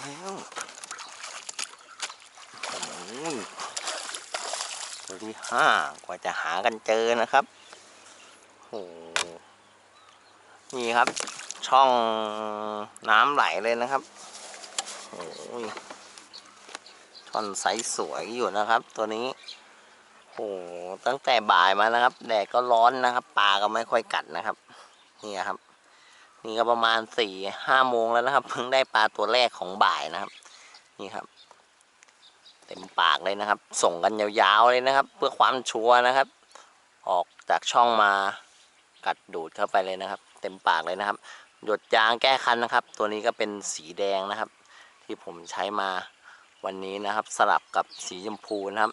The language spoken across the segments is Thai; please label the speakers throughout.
Speaker 1: แล้วตัวที่ห้ากว่าจะหากันเจอนะครับโอ้นี่ครับ ช่องน้ำไหลเลยนะครับโอ้ยท่อนใสสวยอยู่นะครับ ตัวนี้โอ้ตั้งแต่บ่ายมานะครับ แดดก็ร้อนนะครับ ปลาก็ไม่ค่อยกัดนะครับ นี่ครับ นี่ก็ประมาณสี่ห้าโมงแล้วนะครับ เพิ่งได้ปลาตัวแรกของบ่ายนะครับ นี่ครับ เต็มปากเลยนะครับ ส่งกันยาวๆเลยนะครับ เพื่อความชัวร์นะครับ ออกจากช่องมากัดดูดเข้าไปเลยนะครับ เต็มปากเลยนะครับ หยดยางแก้คันนะครับ ตัวนี้ก็เป็นสีแดงนะครับ ที่ผมใช้มาวันนี้นะครับ สลับกับสีชมพูนะครับ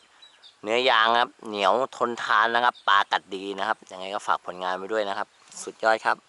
Speaker 1: เนื้อยางครับ เหนียวทนทานนะครับปลากัดดีนะครับยังไงก็ฝากผลงานไว้ด้วยนะครับ สุดยอดครับ